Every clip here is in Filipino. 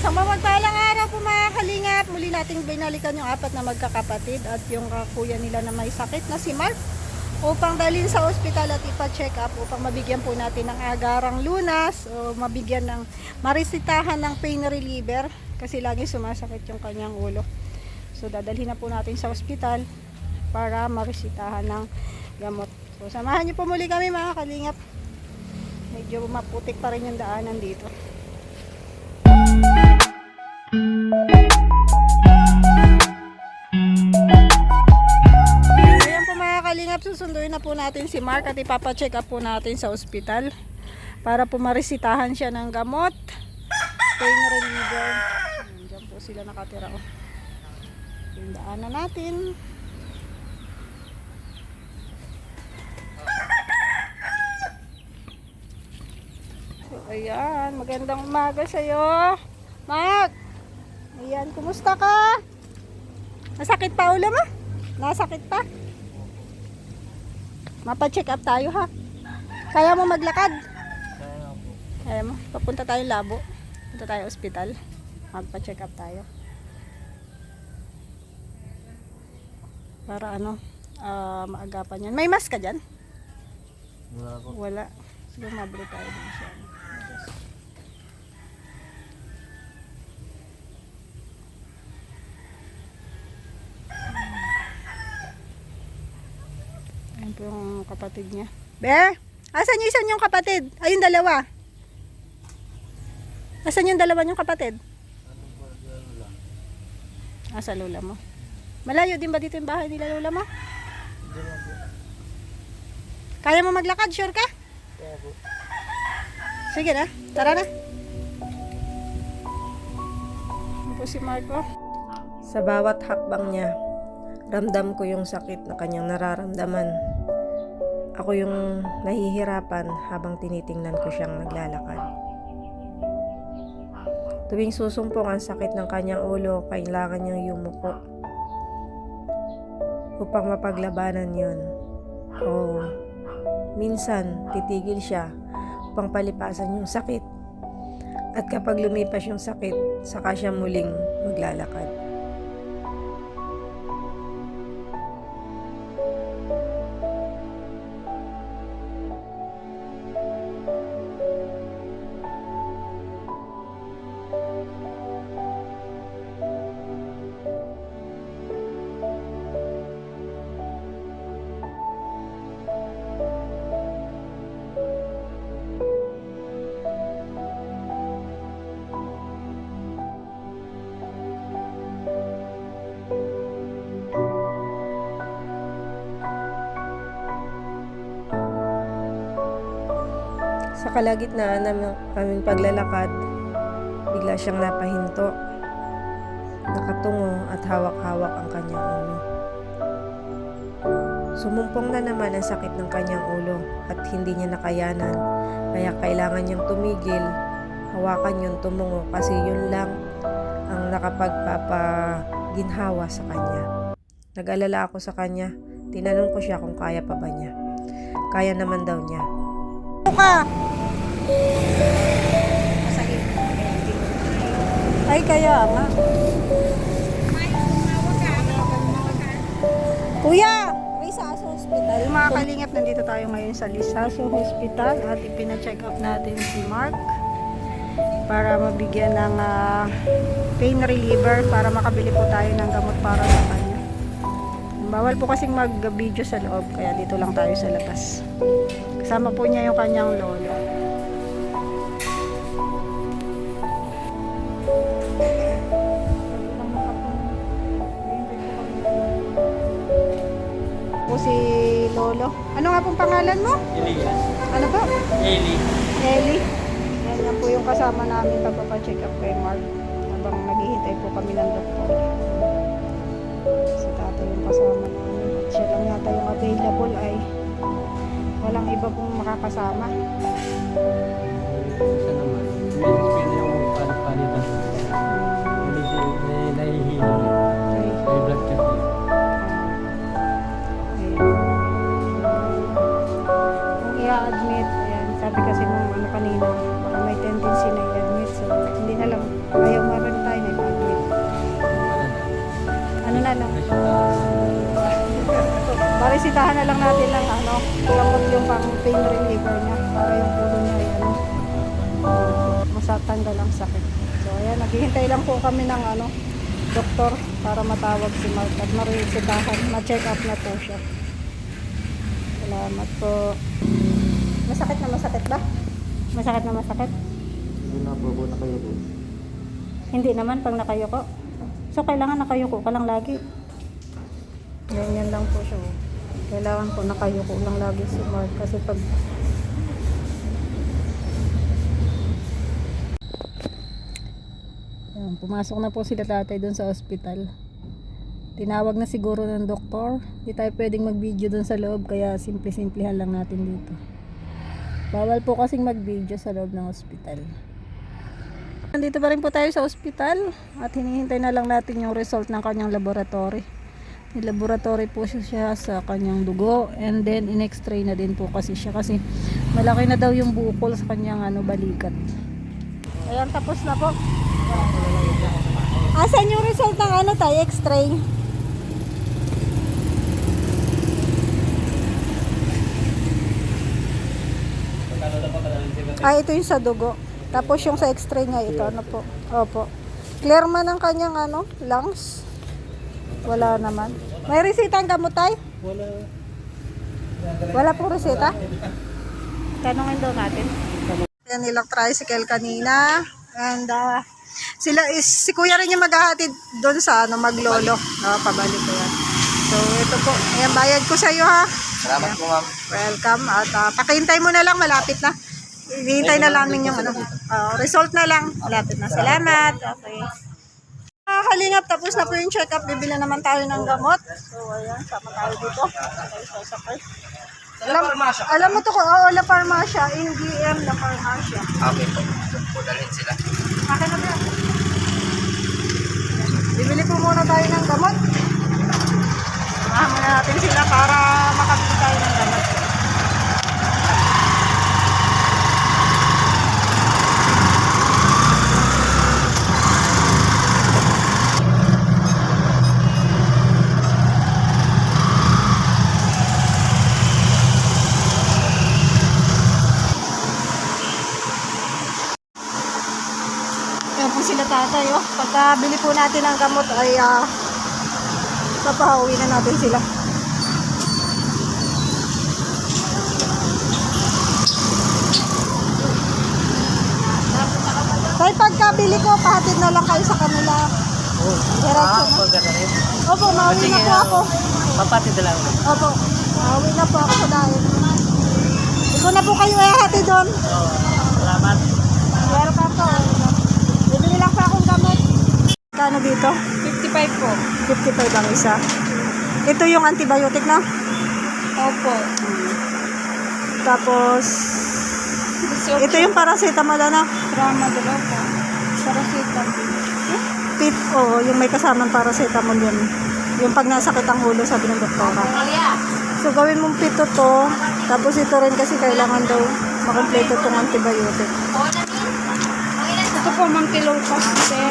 Sa mamagpalang araw po mga kalingap, muli nating binalikan yung apat na magkakapatid at yung uh, kuya nila na may sakit na si Mark upang dalhin sa ospital at ipa-check up upang mabigyan po natin ng agarang lunas o mabigyan ng marisitahan ng pain reliever kasi lagi sumasakit yung kanyang ulo. So dadalhin na po natin sa ospital para marisitahan ng gamot. So samahan niyo po muli kami mga kalingap. Medyo maputik pa rin yung daanan dito. Kalingap, susunduin na po natin si Mark at ipapacheck up po natin sa ospital para po marisitahan siya ng gamot. Pain reliever. Diyan po sila nakatira. Oh. Yung daanan natin. So, ayan. Magandang umaga sa'yo. Mark! Ayan, kumusta ka? Nasakit pa ulo mo? Nasakit pa? Mapa-check up tayo ha. Kaya mo maglakad? Kaya mo. Papunta tayo labo. Punta tayo ospital. Magpa-check up tayo. Para ano, ah, maagapan yan. May mask ka dyan? Wala po. Wala. Siguro mabili tayo siya. Ayan po yung kapatid niya. Be! Asan yung isa niyong kapatid? Ay, yung dalawa. Asan yung dalawa niyong kapatid? Ah, sa lola mo. Malayo din ba dito yung bahay nila lola mo? Kaya mo maglakad? Sure ka? Sige na, tara na. Ano po si Marco? Sa bawat hakbang niya, ramdam ko yung sakit na kanyang nararamdaman. Ako yung nahihirapan habang tinitingnan ko siyang naglalakad. Tuwing susumpong ang sakit ng kanyang ulo, kailangan niyang yumuko upang mapaglabanan yon. O minsan titigil siya upang palipasan yung sakit. At kapag lumipas yung sakit, saka siya muling maglalakad. Kalagitnaan ng aming paglalakad, bigla siyang napahinto. Nakatungo at hawak-hawak ang kanyang ulo. Sumumpong na naman ang sakit ng kanyang ulo at hindi niya nakayanan. Kaya kailangan niyang tumigil, hawakan yung tumungo kasi yun lang ang nakapagpapaginhawa sa kanya. Nag-alala ako sa kanya. Tinanong ko siya kung kaya pa ba niya. Kaya naman daw niya. Ano ka? Ay, kaya nga. Kuya! Lisaso Hospital. Mga kalingap, nandito tayo ngayon sa Lisaso Hospital at ipina-check up natin si Mark para mabigyan ng ah, pain reliever para makabili po tayo ng gamot para sa kanya. Bawal po kasing mag-video sa loob kaya dito lang tayo sa labas. Kasama po niya yung kanyang lolo. Ano nga pong pangalan mo? Elias. Ano po? Eli. Ellie. Yan yan po yung kasama namin pagpapacheck up kay Mark. Habang naghihintay po kami ng doktor. Si tatay yung kasama namin. At siya lang yata yung available ay walang iba pong makakasama. Isa naman. Resitahan na lang natin ng ano, gamot yung pang pain reliever niya para yung ulo niya ay ano, masatanggal ang sakit. So ayan, naghihintay lang po kami ng ano, doktor para matawag si Mark at maresitahan, ma-check up na po siya. Salamat po. Masakit na masakit ba? Masakit na masakit? Hindi na po po. Hindi naman pag nakayuko. So, kailangan nakayuko ka lang lagi. Ganyan lang po siya. Kailangan po nakayuko lang lagi si Mark. Kasi pag... Yan, pumasok na po sila tatay doon sa ospital. Tinawag na siguro ng doktor. Hindi tayo pwedeng mag-video doon sa loob. Kaya simple-simplehan lang natin dito. Bawal po kasing mag-video sa loob ng ospital. Nandito pa rin po tayo sa ospital at hinihintay na lang natin yung result ng kanyang laboratory. May laboratory po siya, sa kanyang dugo and then in-x-ray na din po kasi siya kasi malaki na daw yung bukol sa kanyang ano, balikat. Ayan, tapos na po. Asan yung result ng ano tayo, x-ray? Ah, ito yung sa dugo. Tapos yung sa x-ray niya, ito ano po. Opo. Clear man ang kanyang ano, lungs. Wala naman. May resita ang gamot tayo? Wala. Wala pong reseta? Tanungin daw natin. Yan nilang tricycle kanina. And uh, sila is, si kuya rin yung maghahatid doon sa ano, maglolo. Uh, pabalik ko yan. So, ito po. Ayan, bayad ko sa iyo ha. Salamat po ma'am. Welcome. At uh, pakihintay mo na lang, malapit na. Hihintay na namin yung ano, uh, result na lang. Malapit na. Salamat. Okay. Mga kalingap, tapos na po yung check-up. Bibili naman tayo ng gamot. So, ayan, sama tayo dito. Tayo sasakay. Alam, alam mo to ko, oo, La Farmacia, in DM La Farmacia. Okay po. Po dalhin sila. Akin na ba? Bibili po muna tayo ng gamot. Samahan natin sila para makabili tayo ng gamot. Kaya po sila tatay, oh. Pagka bili po natin ng gamot ay uh, papahauwi na natin sila. Tay, pagka bili ko, pahatid na lang kayo sa kanila. Na. ganun. Opo, mauwi na po ako. Papatid na lang. Opo, mauwi na po ako sa dahil. Ito na po kayo ihatid doon. Salamat. Welcome po. Bibili lang pa akong gamot. Kano dito? 55 po. 55 ang isa. Ito yung antibiotic na. Opo. Tapos, ito yung paracetamol na. Drama dalaw po. Paracetamol. Pit, oh, yung may kasamang paracetamol yun. Yung pag nasakit ang ulo, sabi ng doktora. So, gawin mong pito to. Tapos ito rin kasi kailangan daw makompleto tong antibiotic. Ito po, Mantilopas 10, 9.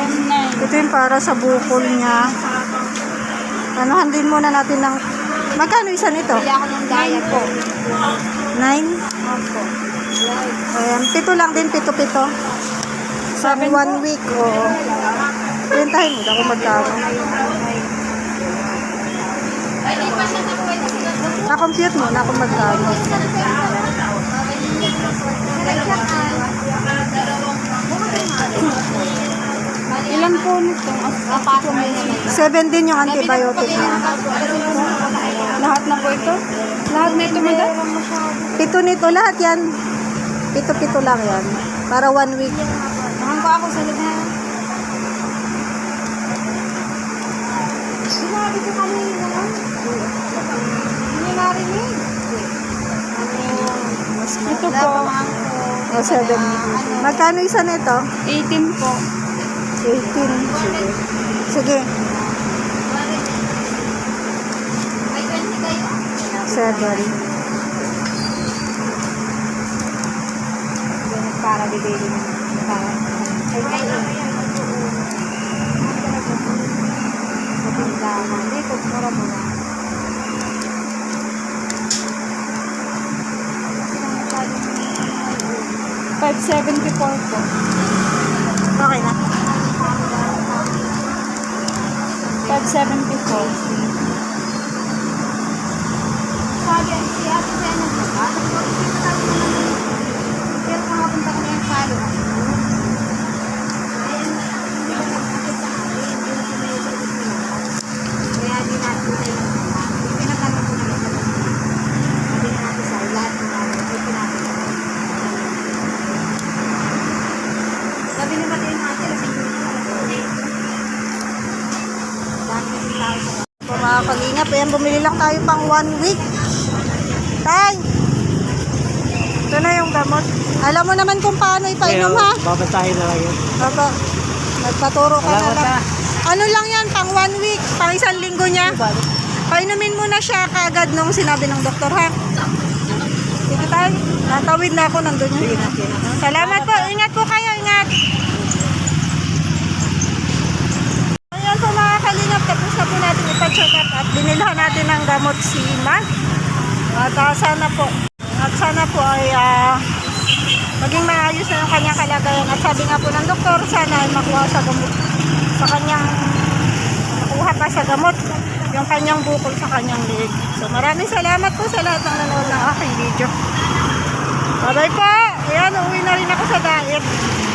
Ito yung para sa bukol niya. Anuhan din muna natin ng... Magkano isa nito? Bili ako ng diet po. Nine? Opo. Ayan, pito lang din, pito-pito. Sa one week, oo. Pintahin mo, ako magkano. Na-compute mo na kung magkano. Po nito? Seven din yung antibiotic niya. Lahat na po ito? Lahat na ito, madam? Pito nito, lahat yan. Pito-pito lang yan. Para one week. Mahang ko ako sa lubha. Sinabi ko kanina. Hindi narinig. Ito po. O, seven. Magkano isa nito? 18 po. 18. Sige. Sige. 7. para bibili ng para ay ay Pagkakaman. Dito, mura-mura. Five seventy four. Okay na. 574. Sabi, si Ate Sena po ba? Pero kung mapunta ko na yung palo. Ayun, hindi ko nagkakit sa akin. Hindi ko may service nila. Kaya di natin na yung Pinatanong ko na lang. Sabi nga natin sa lahat ng ano, may pinapit. Sabi ni Mateo na ate, lasing ko na Dami ng tao sa Po mga kalingap, ayan bumili lang tayo pang one week. Tay! Ito na yung gamot. Alam mo naman kung paano ipainom ha? Babasahin na lang yun. Baba, nagpaturo ka na Salamat, lang. ha. Ano lang yan, pang one week, pang isang linggo niya. Painumin mo na siya kagad nung sinabi ng doktor ha. Sige tayo, natawid na ako, nandun yun. Salamat po, ingat po kayo, ingat. Ayan po mga kalingap, tapos na po natin ipa-check up at binilhan natin ng gamot si Ma. At ah, sana po, at sana po ay ah, maging maayos na yung kanyang kalagayan. At sabi nga po ng doktor, sana ay makuha sa gamot, sa kanyang, makuha pa sa gamot, yung kanyang bukol sa kanyang leg. So maraming salamat po sa lahat ng nanonood ng aking video. Bye-bye po! Ayan, uwi na rin ako sa diet.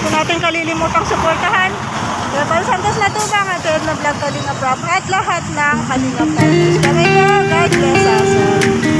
Kung natin kalilimutang suportahan. Paul Santos Matubang at Edna Vlog Kalinga Prab at lahat ng Kalinga Partners. Bye-bye po! God bless us all.